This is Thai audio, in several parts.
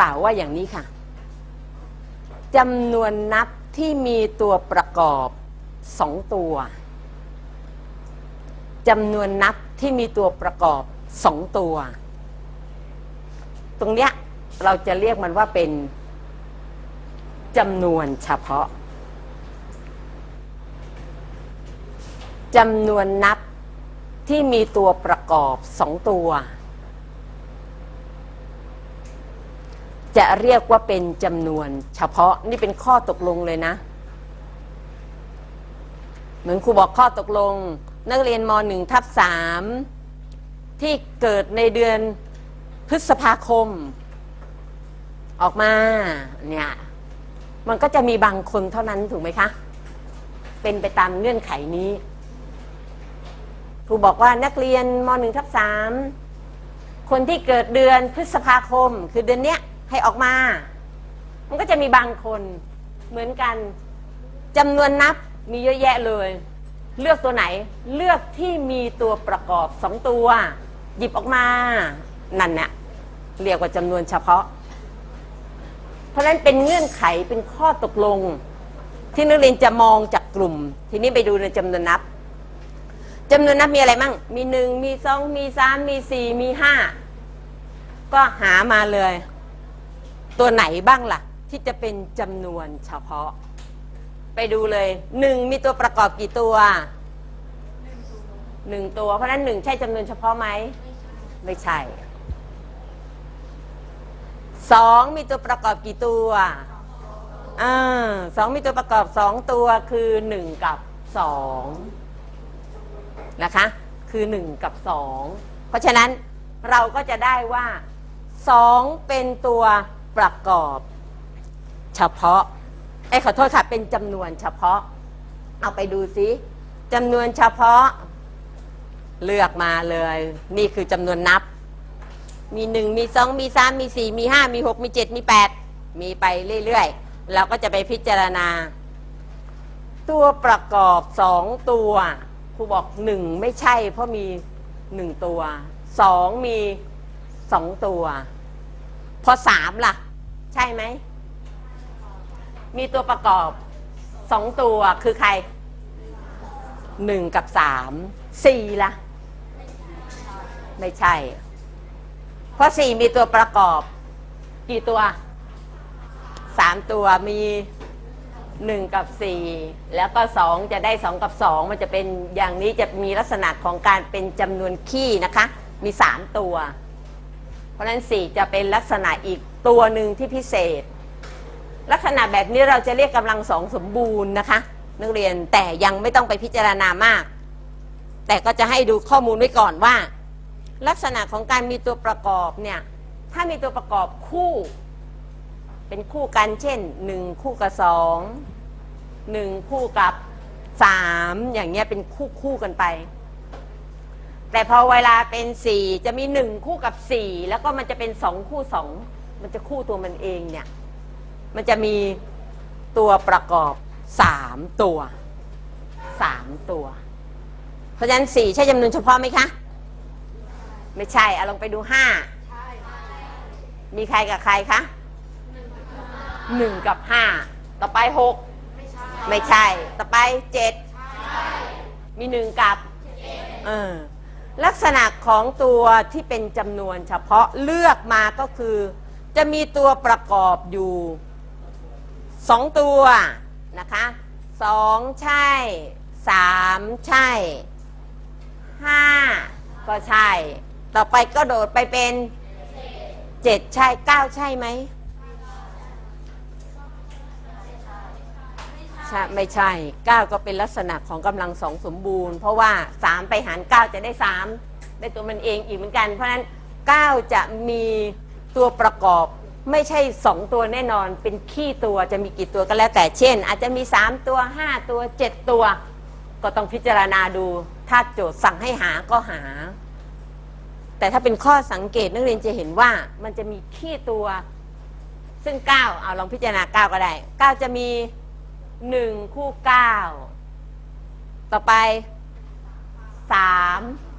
กล่าวว่าอย่างนี้ค่ะจำนวนนับที่มีตัวประกอบสองตัวจำนวนนับที่มีตัวประกอบสองตัว ตรงเนี้ยเราจะเรียกมันว่าเป็นจำนวนเฉพาะจำนวนนับที่มีตัวประกอบสองตัว จะเรียกว่าเป็นจำนวน เฉพาะนี่เป็นข้อตกลงเลยนะ เหมือนครูบอกข้อตกลง นักเรียนม .1 ทับ3ที่เกิดในเดือนพฤษภาคม ออกมาเนี่ยมันก็จะมีบางคนเท่านั้นถูกไหมคะ เป็นไปตามเงื่อนไขนี้ครูบอกว่านักเรียนม .1 ทับ3คนที่เกิดเดือนพฤษภาคม คือเดือนเนี้ย ให้ออกมา มันก็จะมีบางคนเหมือนกันจำนวนนับมีเยอะแยะเลย เลือกตัวไหนเลือกที่มีตัวประกอบสองตัว หยิบออกมานั่นเนี่ยเรียกว่าจำนวนเฉพาะ เพราะฉะนั้นเป็นเงื่อนไขเป็นข้อตกลง ที่นักเรียนจะมองจากกลุ่ม ทีนี้ไปดูในจำนวนนับจำนวนนับมีอะไรมั่ง มีหนึ่งมีสองมีสามมีสี่มีห้าก็หามาเลย ตัวไหนบ้างล่ะ ที่จะเป็นจำนวนเฉพาะ ไปดูเลยหนึ่งมีตัวประกอบกี่ตัวหนึ่งตัว เพราะฉะนั้นหนึ่งใช่จำนวนเฉพาะไหมไม่ใช่สองมีตัวประกอบกี่ตัวอ่าสองมีตัวประกอบสองตัวคือหนึ่งกับสองนะคะ คือหนึ่งกับสองเพราะฉะนั้นเราก็จะได้ว่าสองเป็นตัว ประกอบเฉพาะไอ้ขอโทษค่ะเป็นจำนวนเฉพาะ เอาไปดูซิจำนวนเฉพาะ เลือกมาเลย นี่คือจำนวนนับ มีหนึ่งมีสองมีสามมีสี่มีห้ามีหกมีเจ็ดมีแปดมีไปเรื่อยๆ เราก็จะไปพิจารณา ตัวประกอบสองตัวครูบอกหนึ่งไม่ใช่ เพราะมีหนึ่งตัวสองมีสองตัว พอสามล่ะ ใช่ไหม มีตัวประกอบสองตัวคือใครหนึ่งกับสามสี่ละไม่ใช่ เพราะสี่มีตัวประกอบ กี่ตัวสามตัวมีหนึ่งกับสี่แล้วก็สองจะได้สองกับสองมันจะเป็นอย่างนี้จะมีลักษณะของการเป็นจำนวนขี้นะคะ มีสามตัว เพราะฉะนั้นสี่จะเป็นลักษณะอีกตัวหนึ่งที่พิเศษ ลักษณะแบบนี้เราจะเรียกกำลังสองสมบูรณ์นะคะ นักเรียนแต่ยังไม่ต้องไปพิจารณามาก แต่ก็จะให้ดูข้อมูลไว้ก่อนว่า ลักษณะของการมีตัวประกอบเนี่ยถ้ามีตัวประกอบคู่ เป็นคู่กันเช่นหนึ่งคู่กับสองหนึ่งคู่กับสามอย่างเงี้ยเป็นคู่คู่กันไป แต่พอเวลาเป็นสี่จะมีหนึ่งคู่กับสี่แล้วก็มันจะเป็นสองคู่สองมันจะคู่ตัวมันเองเนี่ย มันจะมีตัวประกอบสามตัวสามตัว เพราะฉะนั้นสี่ใช่จำนวนเฉพาะไหมคะ ไม่ใช่เอาลองไปดูห้ามีใครกับใครคะหนึ่งกับห้าต่อไปหกไม่ใช่ ต่อไปเจ็ดมีหนึ่งกับ เออ ลักษณะของตัวที่เป็นจำนวนเฉพาะเลือกมาก็คือ จะมีตัวประกอบอยู่สองตัวนะคะสองใช่สามใช่ห้าก็ใช่ ต่อไปก็โดดไปเป็นเจ็ดใช่เก้าใช่ไหมใช่ไม่ใช่เก้าก็เป็นลักษณะของกำลังสองสมบูรณ์ เพราะว่าสามไปหารเก้าจะได้สามได้ตัวมันเองอีกเหมือนกัน เพราะฉะนั้นเก้าจะมีตัวประกอบไม่ใช่สองตัวแน่นอนเป็นขี้ตัวจะมีกี่ตัวก็แล้วแต่เช่น อาจจะมีสามตัวห้าตัวเจ็ดตัว ก็ต้องพิจารณาดู ถ้าโจทย์สั่งให้หาก็หา แต่ถ้าเป็นข้อสังเกตนักเรียนจะเห็นว่ามันจะมีขี้ตัว ซึ่ง 9 เอาลองพิจารณา 9 ก็ได้ 9 จะมี 1คู่9ต่อไป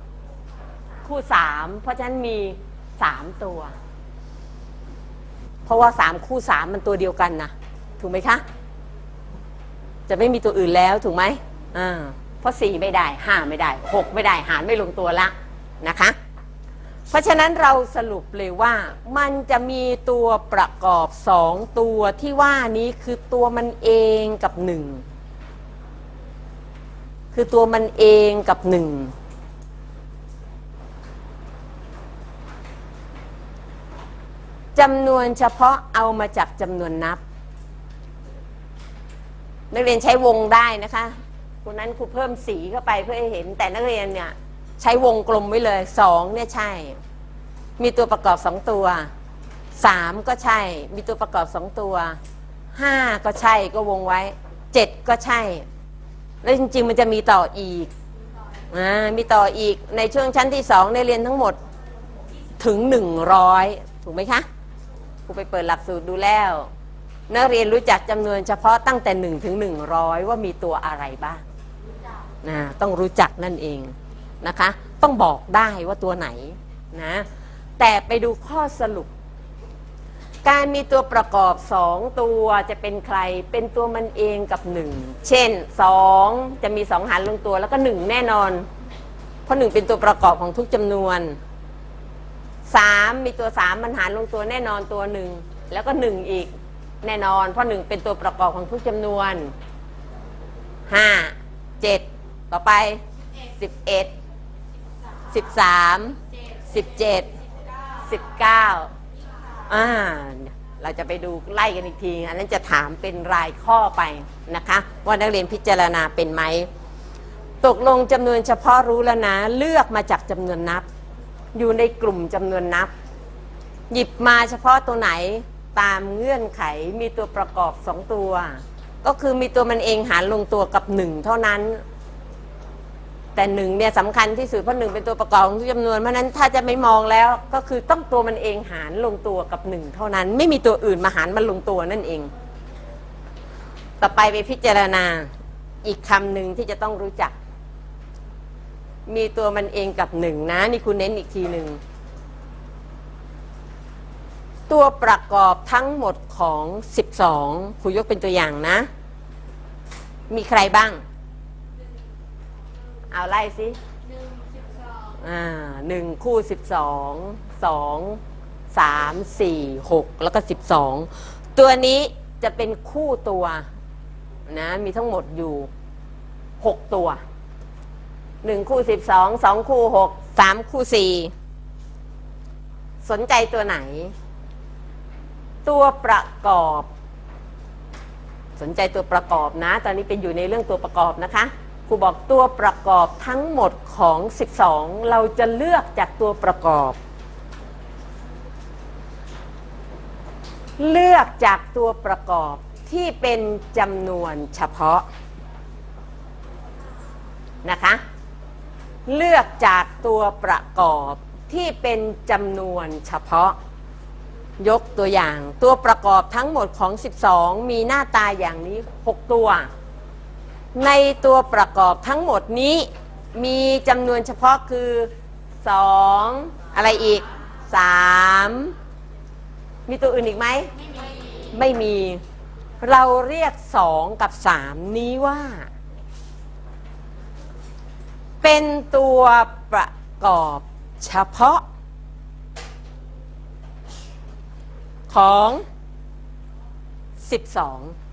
3คู่3เพราะฉะนั้นมี3ตัว เพราะว่า3คู่3มันตัวเดียวกันนะถูกไหมคะ จะไม่มีตัวอื่นแล้วถูกไหมอ่าเพราะ4ไม่ได้5ไม่ได้6ไม่ได้หารไม่ลงตัวละนะคะ เพราะฉะนั้นเราสรุปเลยว่ามันจะมีตัวประกอบสองตัวที่ว่านี้คือตัวมันเองกับหนึ่งคือตัวมันเองกับหนึ่งจำนวนเฉพาะเอามาจากจำนวนนับ นักเรียนใช้วงได้นะคะคุณนั้นครูเพิ่มสีเข้าไปเพื่อให้เห็นแต่นักเรียนเนี่ย ใช้วงกลมไว้เลยสองเนี่ยใช่ มีตัวประกอบสองตัวสามก็ใช่ มีตัวประกอบสองตัวห้าก็ใช่ก็วงไว้เจ็ดก็ใช่ แล้วจริง ๆ มันจะมีต่ออีกอ่ามีต่ออีกในช่วงชั้นที่สองในเรียนทั้งหมดถึงหนึ่งร้อยถูกไหมคะครูไปเปิดหลักสูตรดูแล้ว นักเรียนรู้จักจำนวนเฉพาะตั้งแต่หนึ่งถึงหนึ่งร้อยว่ามีตัวอะไรบ้างนะต้องรู้จักนั่นเอง นะคะ ต้องบอกได้ว่าตัวไหนนะแต่ไปดูข้อสรุป การมีตัวประกอบสองตัวจะเป็นใครเป็นตัวมันเองกับหนึ่งเช่นสองจะมีสองหารลงตัวแล้วก็หนึ่งแน่นอน เพราะหนึ่งเป็นตัวประกอบของทุกจำนวนสามมีตัวสามมันหารลงตัวแน่นอนตัวหนึ่งแล้วก็หนึ่งอีกแน่นอน เพราะหนึ่งเป็นตัวประกอบของทุกจำนวนห้าเจ็ดต่อไปสิบเอ็ด สิบสามสิบเจ็ดสิบเก้าอ่าเราจะไปดูไล่กันอีกที อันนั้นจะถามเป็นรายข้อไปนะคะ ว่านักเรียนพิจารณาเป็นไหม ตกลงจำนวนเฉพาะรู้แล้วนะ เลือกมาจากจำนวนนับ อยู่ในกลุ่มจำนวนนับ หยิบมาเฉพาะตัวไหนตามเงื่อนไขมีตัวประกอบสองตัว ก็คือมีตัวมันเองหารลงตัวกับหนึ่งเท่านั้น แต่หนึ่งเนี่ยสำคัญที่สุดเพราะหนึ่งเป็นตัวประกอบของทุกจำนวนเพราะนั้นถ้าจะไม่มองแล้วก็คือต้องตัวมันเองหารลงตัวกับหนึ่งเท่านั้น ไม่มีตัวอื่นมาหารมันลงตัวนั่นเอง ต่อไปไปพิจารณาอีกคำหนึ่งที่จะต้องรู้จัก มีตัวมันเองกับหนึ่งนะ นี่คุณเน้นอีกทีหนึ่งตัวประกอบทั้งหมดของ 12ครูยกเป็นตัวอย่างนะ มีใครบ้าง เอาไล่สิอ่าหนึ่งคู่สิบสองสองสามสี่หกแล้วก็สิบสองตัวนี้จะเป็นคู่ตัวนะมีทั้งหมดอยู่หกตัวหนึ่งคู่สิบสองสองคู่หกสามคู่สี่สนใจตัวไหน ตัวประกอบ สนใจตัวประกอบนะ ตอนนี้เป็นอยู่ในเรื่องตัวประกอบนะคะ ครูบอกตัวประกอบทั้งหมดของ 12 เราจะเลือกจากตัวประกอบ เลือกจากตัวประกอบที่เป็นจำนวนเฉพาะนะคะ เลือกจากตัวประกอบที่เป็นจำนวนเฉพาะ ยกตัวอย่าง ตัวประกอบทั้งหมดของ 12 มีหน้าตาอย่างนี้ 6 ตัว ในตัวประกอบทั้งหมดนี้มีจำนวนเฉพาะคือ 2 อะไรอีก 3 มีตัวอื่นอีกไหม ไม่มี เราเรียก 2 กับ 3 นี้ว่า เป็นตัวประกอบเฉพาะ ของ 12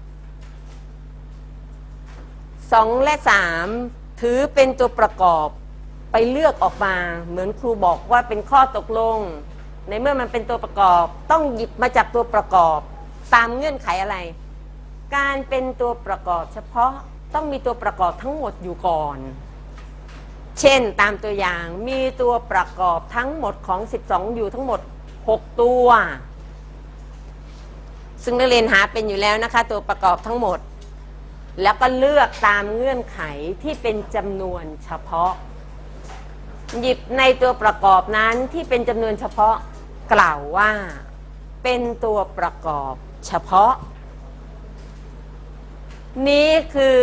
2 และ 3 ถือเป็นตัวประกอบไปเลือกออกมา เหมือนครูบอกว่าเป็นข้อตกลง ในเมื่อมันเป็นตัวประกอบ ต้องหยิบมาจากตัวประกอบ ตามเงื่อนไขอะไร การเป็นตัวประกอบเฉพาะต้องมีตัวประกอบทั้งหมดอยู่ก่อน เช่นตามตัวอย่างมีตัวประกอบทั้งหมดของ 12 อยู่ทั้งหมด 6 ตัว ซึ่งนักเรียนหาเป็นอยู่แล้วนะคะ ตัวประกอบทั้งหมด แล้วก็เลือกตามเงื่อนไขที่เป็นจำนวนเฉพาะ หยิบในตัวประกอบนั้นที่เป็นจำนวนเฉพาะกล่าวว่า เป็นตัวประกอบเฉพาะ นี้คือ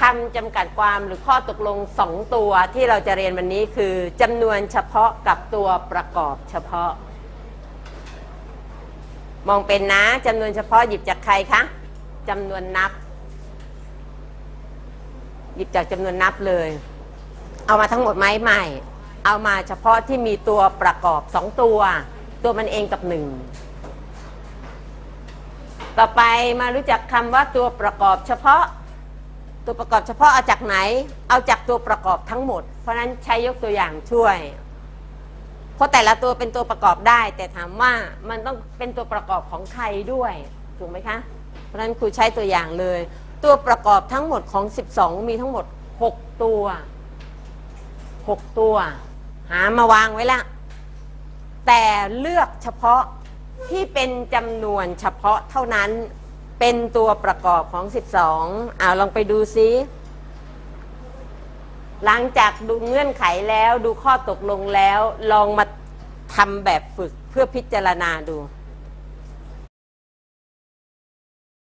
คำจำกัดความหรือข้อตกลงสองตัวที่เราจะเรียนวันนี้คือจำนวนเฉพาะกับตัวประกอบเฉพาะ มองเป็นนะจำนวนเฉพาะหยิบจากใครคะจำนวนนับ หยิบจากจำนวนนับเลย เอามาทั้งหมดไหมไม่ เอามาเฉพาะที่มีตัวประกอบสองตัว ตัวมันเองกับหนึ่งต่อไปมารู้จักคำว่าตัวประกอบเฉพาะ ตัวประกอบเฉพาะเอาจากไหน เอาจากตัวประกอบทั้งหมด เพราะนั้นใช้ยกตัวอย่างช่วย เพราะแต่ละตัวเป็นตัวประกอบได้ แต่ถามว่ามันต้องเป็นตัวประกอบของใครด้วยถูกไหมคะ เพราะนั้นครูใช้ตัวอย่างเลย ตัวประกอบทั้งหมดของ 12 มีทั้งหมด 6 ตัว 6 ตัว หามาวางไว้ละ แต่เลือกเฉพาะที่เป็นจำนวนเฉพาะเท่านั้นเป็นตัวประกอบของ 12อ่าลองไปดูซิหลังจากดูเงื่อนไขแล้วดูข้อตกลงแล้ว ลองมาทำแบบฝึกเพื่อพิจารณาดู